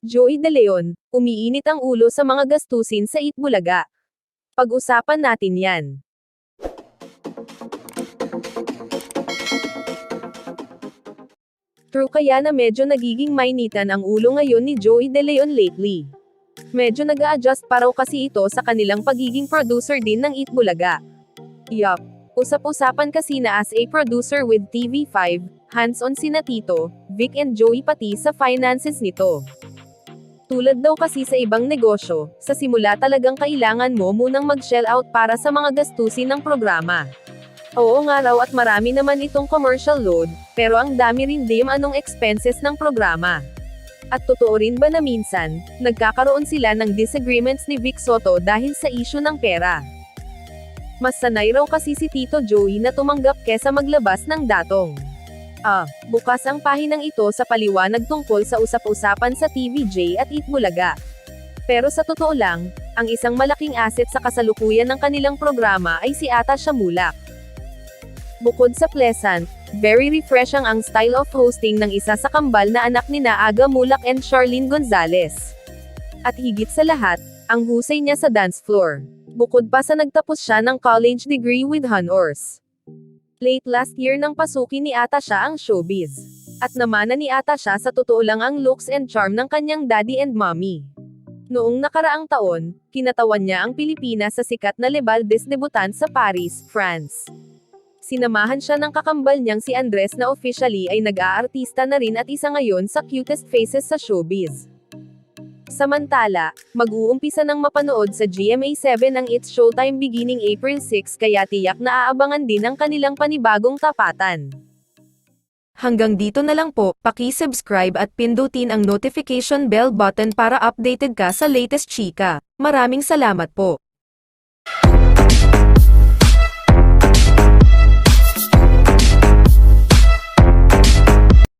Joey De Leon, umiinit ang ulo sa mga gastusin sa Itbulaga. Pag-usapan natin yan. True kaya na medyo nagiging mainitan ang ulo ngayon ni Joey De Leon lately. Medyo nag adjust pa raw kasi ito sa kanilang pagiging producer din ng Itbulaga. Yup. Usap-usapan kasi na as a producer with TV5, hands-on sina Tito, Vic and Joey pati sa finances nito. Tulad daw kasi sa ibang negosyo, sa simula talagang kailangan mo munang mag-shell out para sa mga gastusin ng programa. Oo nga raw at marami naman itong commercial load, pero ang dami rin dim anong expenses ng programa. At totoo rin ba na minsan, nagkakaroon sila ng disagreements ni Vic Soto dahil sa issue ng pera. Mas sanay raw kasi si Tito Joey na tumanggap kesa maglabas ng datong. Ah, bukas ang pahinang ito sa paliwanag tungkol sa usap-usapan sa TVJ at Itbulaga. Pero sa totoo lang, ang isang malaking asset sa kasalukuyan ng kanilang programa ay si Ata Shamulak. Bukod sa pleasant, very refreshing ang style of hosting ng isa sa kambal na anak ni Aga Mulak and Charlene Gonzalez. At higit sa lahat, ang husay niya sa dance floor. Bukod pa sa nagtapos siya ng college degree with honors. Late last year nang pasukin ni Ata siya ang showbiz. At namana ni Ata siya sa totoo lang ang looks and charm ng kanyang daddy and mommy. Noong nakaraang taon, kinatawan niya ang Pilipinas sa sikat na Lebaldes debutant sa Paris, France. Sinamahan siya ng kakambal niyang si Andres na officially ay nag-aartista na rin at isa ngayon sa cutest faces sa showbiz. Samantala, mag-uumpisa ng mapanood sa GMA7 ang It's Showtime beginning April 6 kaya tiyak na aabangan din ang kanilang panibagong tapatan. Hanggang dito na lang po, paki-subscribe at pindutin ang notification bell button para updated ka sa latest chika. Maraming salamat po.